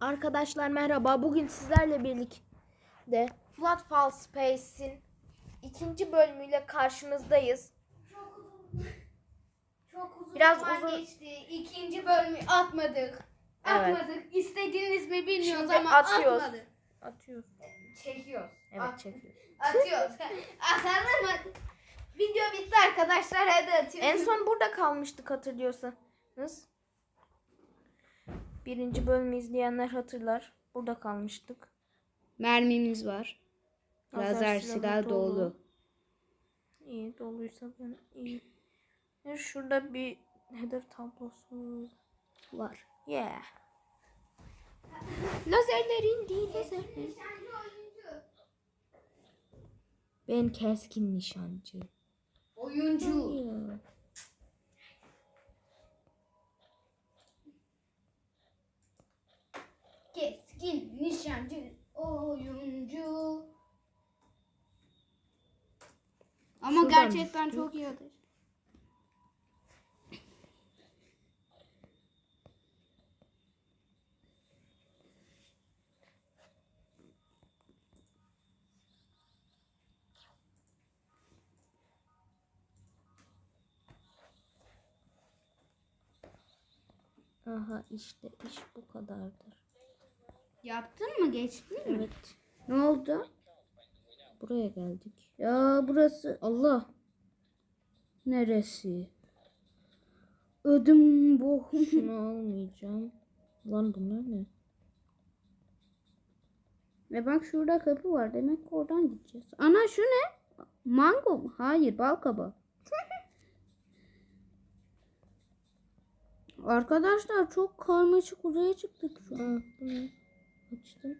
Arkadaşlar merhaba. Bugün sizlerle birlikte Floodfall Space'in ikinci bölümüyle karşınızdayız. Çok uzun. Çok uzun Biraz zaman uzun- geçti. İkinci bölümü atmadık. Evet. Atmadık. İstediğiniz mi bilmiyoruz Şimdi ama atıyoruz. atmadık. Atıyoruz. Çekiyoruz. Evet At- çekiyoruz. Atıyoruz. Atalım hadi. Video bitti arkadaşlar. Hadi atıyoruz. En son burada kalmıştık hatırlıyorsanız. Birinci bölümü izleyenler hatırlar. Burada kalmıştık. Mermimiz var. Lazer silah dolu. dolu. İyi doluysa ben iyi. Ya Şurada bir hedef tablosu Var. Yeah. Lazerlerin değil lazerlerin. Ben keskin nişancı. Oyuncu. Keskin nişancı oyuncu. Ama Şuradan gerçekten düştü. çok iyi ateş. Aha işte iş bu kadardır. Yaptın mı? Geçtin mi? Evet. Ne oldu? Buraya geldik. Ya burası Allah. Neresi? Ödüm boğum. Şunu almayacağım. Lan bunlar ne? Ve bak şurada kapı var. Demek ki oradan gideceğiz. Ana şu ne? Mango mu? Hayır bal kabağı. Arkadaşlar çok karmaşık uzaya çıktık şu an. Açtım.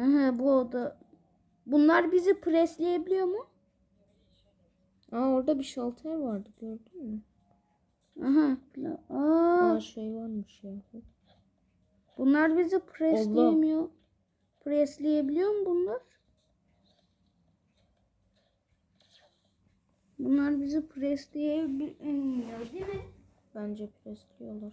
Aha, bu oda. Bunlar bizi presleyebiliyor mu? Aa orada bir şalter vardı gördün mü? Aha. Aa, Aa şey varmış ya. bunlar bizi presleyemiyor. Presleyebiliyor mu bunlar? Bunlar bizi presleyebiliyor değil mi? Bence presliyorlar.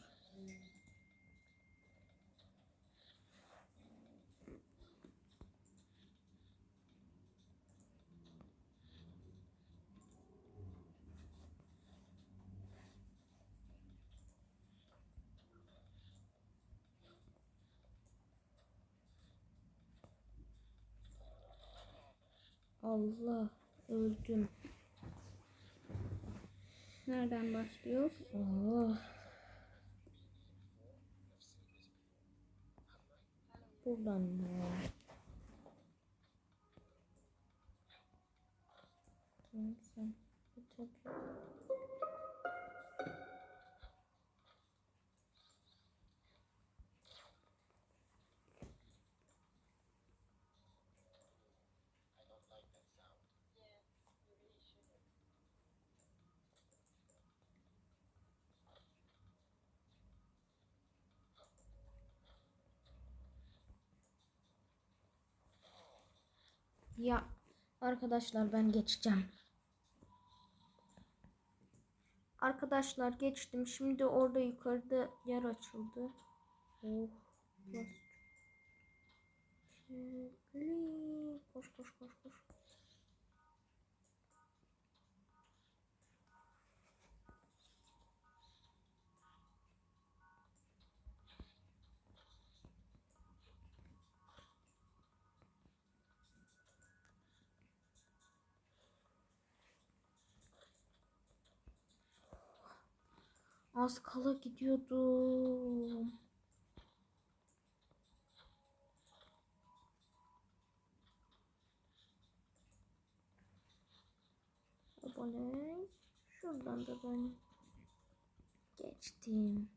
Allah öldüm. Nereden başlıyoruz? Allah. Buradan mı? Tamam sen bir Ya arkadaşlar ben geçeceğim. Arkadaşlar geçtim. Şimdi orada yukarıda yer açıldı. Oh. Koş koş koş koş. Az kala gidiyordum. Abone. Şuradan da ben geçtim.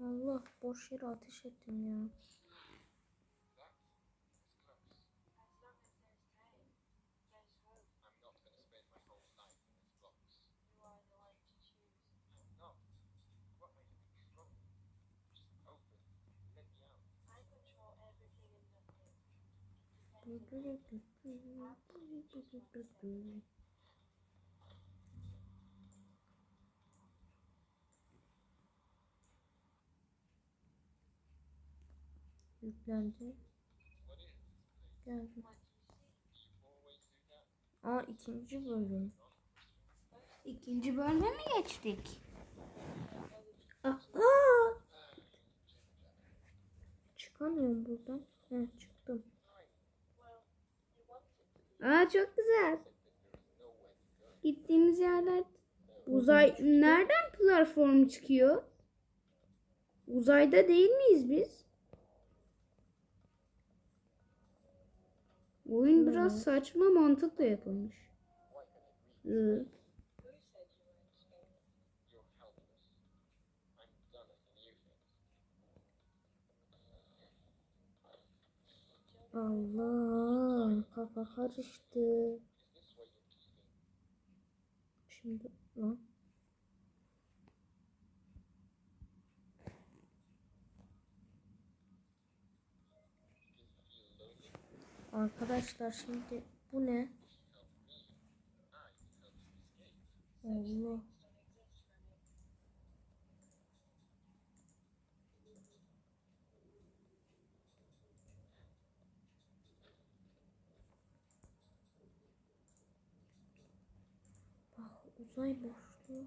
Allah boş yere ateş ettim ya. Yüklendi. Geldi. Aa ikinci bölüm. İkinci bölüme mi geçtik? Aa! Çıkamıyorum buradan. Heh, çıktım. Aa çok güzel. Gittiğimiz yerler uzay nereden platform çıkıyor? Uzayda değil miyiz biz? Oyun biraz saçma mantıkla yapılmış. Hı. Allah kafa karıştı. Şimdi lan. Arkadaşlar şimdi bu ne? Allah. Bak uzay boşluğu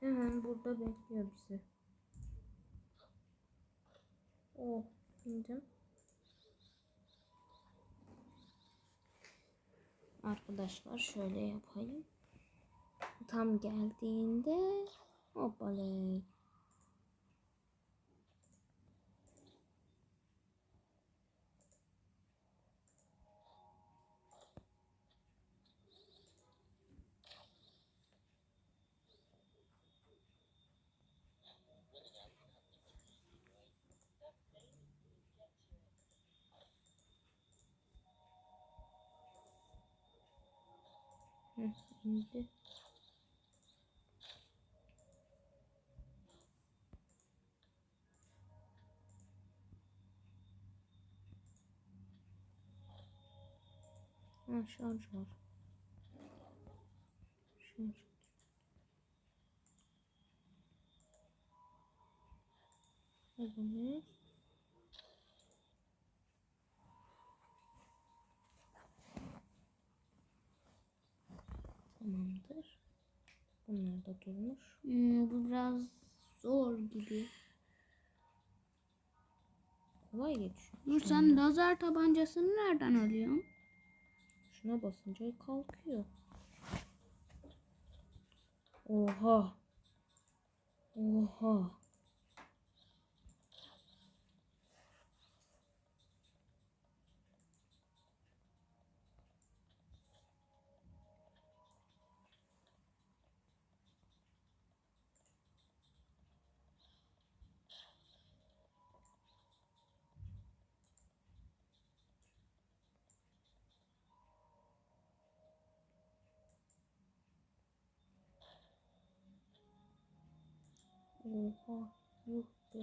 hemen burada bekliyor bizi. Oh, indim. Arkadaşlar şöyle yapayım. Tam geldiğinde hoppaley. Hı, indi. Ha şarj var. Şarj. Evet. Tamamdır. Bunlar da durmuş. Hmm, bu biraz zor gibi. Kolay geçiyor. Dur sen lazer tabancasını nereden alıyorsun? Şuna basınca kalkıyor. Oha. Oha. Oha. Yuh be.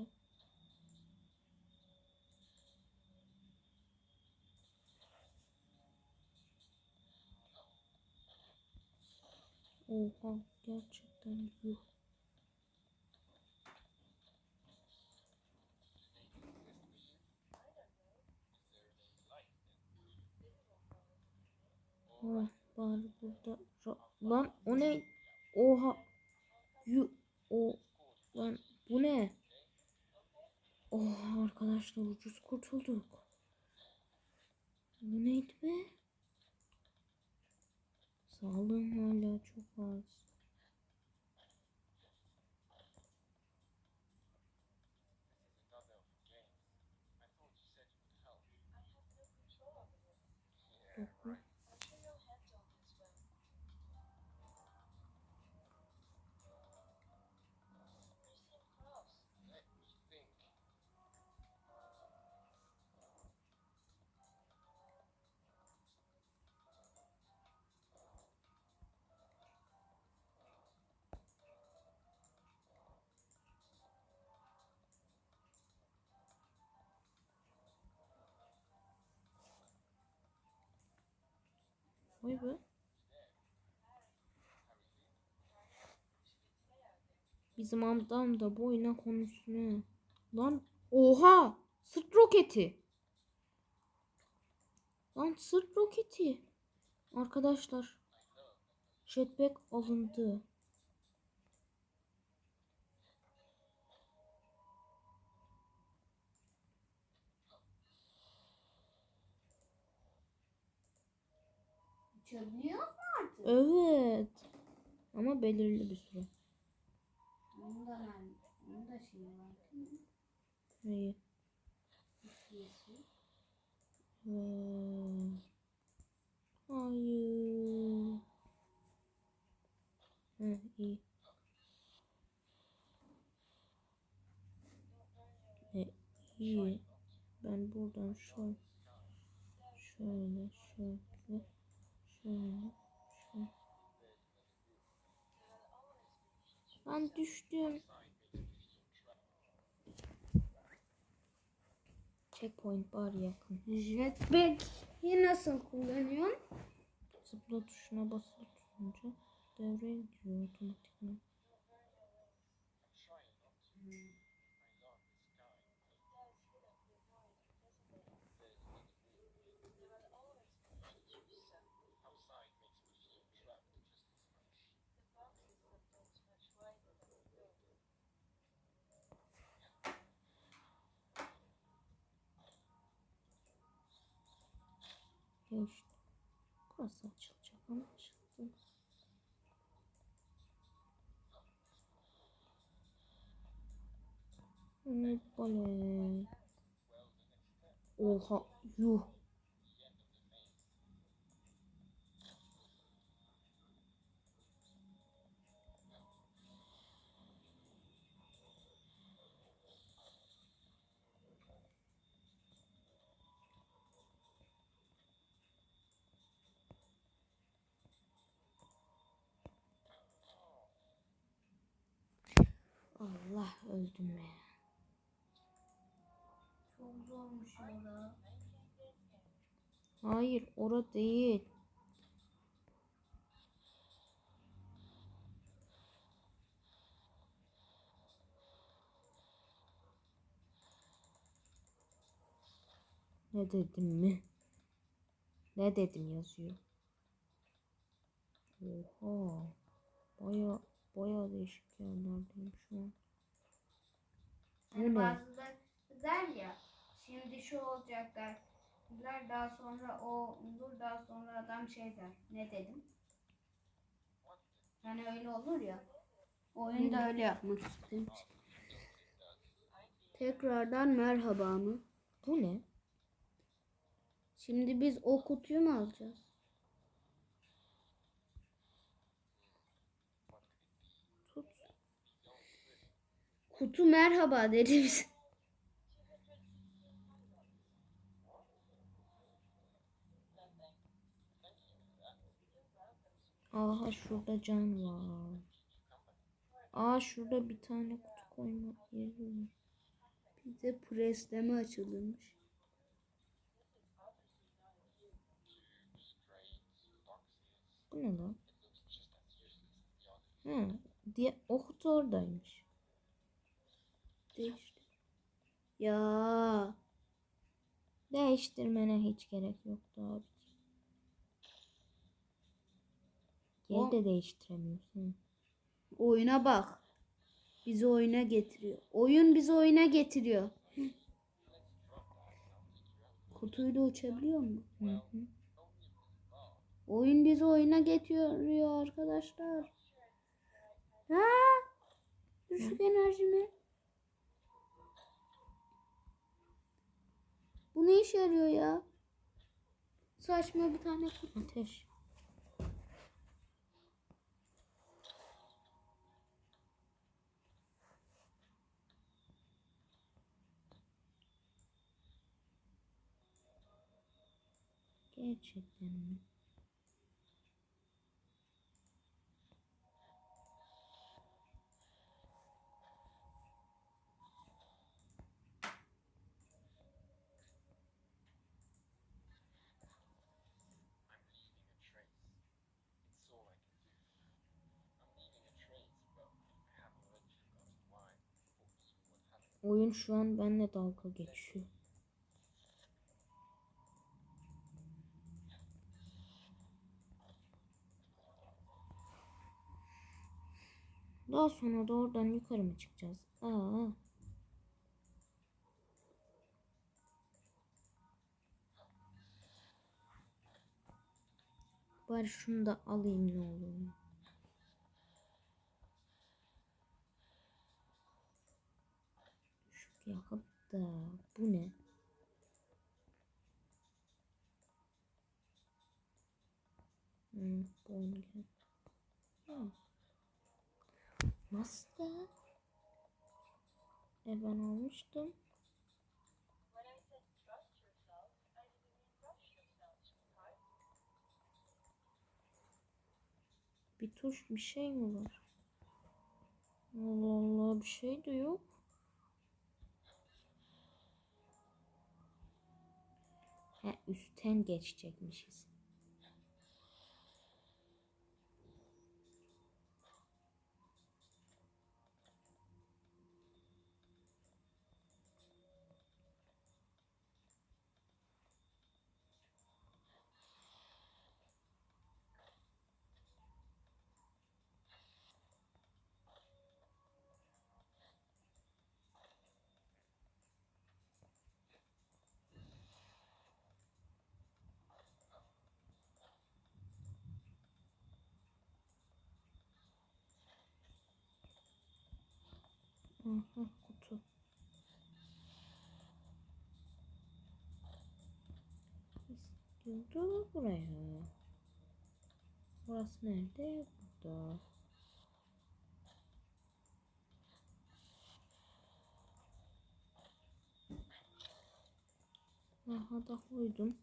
Oha. Gerçekten yuh. Ah, bari burada ra- lan o ne? Oha. Yu o lan bu ne? Oha arkadaşlar ucuz kurtulduk. Bu neydi be? Sağlığım hala çok az. Vay be. Bizim adam da boyuna konuşsun. Lan oha! Sırt roketi. Lan sırt roketi. Arkadaşlar. Jetpack alındı. Uçabiliyor mu artık? Evet. Ama belirli bir süre. Onun da, ben- da şeyi var. Üfleyesi. Ve... Hayır. Hı, iyi. E, iyi. Ben buradan şöyle şöyle şöyle şöyle şöyle Ben düştüm. Checkpoint var yakın. Jetpack'i nasıl kullanıyorsun? Zıpla tuşuna basılı tutunca devreye giriyor otomatikman. Geçti. Burası açılacak ama açıldı. Hoppala. Oha yuh. Allah öldüm ya. Çok zormuş orada. Hayır ora değil. Ne dedim mi? Ne dedim yazıyor. Oha. Baya baya değişik yerlerdeyim şu an. Ne? bazıları der ya şimdi şu olacak der. Daha sonra o olur daha sonra adam şey der. Ne dedim? Yani öyle olur ya. Oyunda öyle yapmak istedim. Tekrardan merhaba mı? Bu ne? Şimdi biz o kutuyu mu alacağız? Kutu merhaba dedi bize. Aha şurada can var. Aa şurada bir tane kutu koyma yeri var. Bize presleme açılmış. Bu ne lan? Hı, diye o kutu oradaymış. Değişti. Ya Değiştirmene hiç gerek yoktu abi. Geri O- de değiştiremiyorsun. oyuna bak. Bizi oyuna getiriyor. Oyun bizi oyuna getiriyor. Kutuyla uçabiliyor mu? Hı hı. Oyun bizi oyuna getiriyor arkadaşlar. Ha? Düşük enerji Bu ne işe yarıyor ya? Saçma bir tane. Ateş. Gerçekten mi? Oyun şu an benimle dalga geçiyor. Daha sonra da oradan yukarı mı çıkacağız? Aa. Bari şunu da alayım ne olur. Ya. Da bu ne? Hmm, bongen. Hmm. Nasıl da? E ben almıştım. Bir tuş bir şey mi var? Allah Allah bir şey de yok. He üstten geçecekmişiz. Aha kutu. İstiyordu buraya. Burası nerede? Burada. Aha da koydum.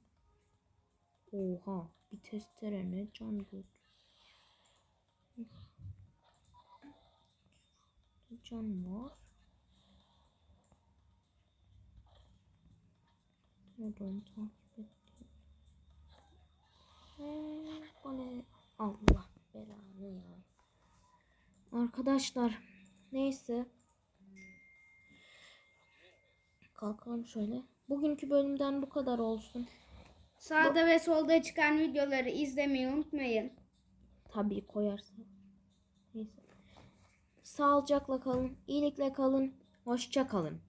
Oha bir testere ne can göt. Can var. Oradan takip ettim. Eee, bu ne? Allah belanı ya. Arkadaşlar neyse. Kalkalım şöyle. Bugünkü bölümden bu kadar olsun. Sağda ve solda çıkan videoları izlemeyi unutmayın. Tabii koyarsa. Neyse. Sağlıcakla kalın, iyilikle kalın, hoşça kalın.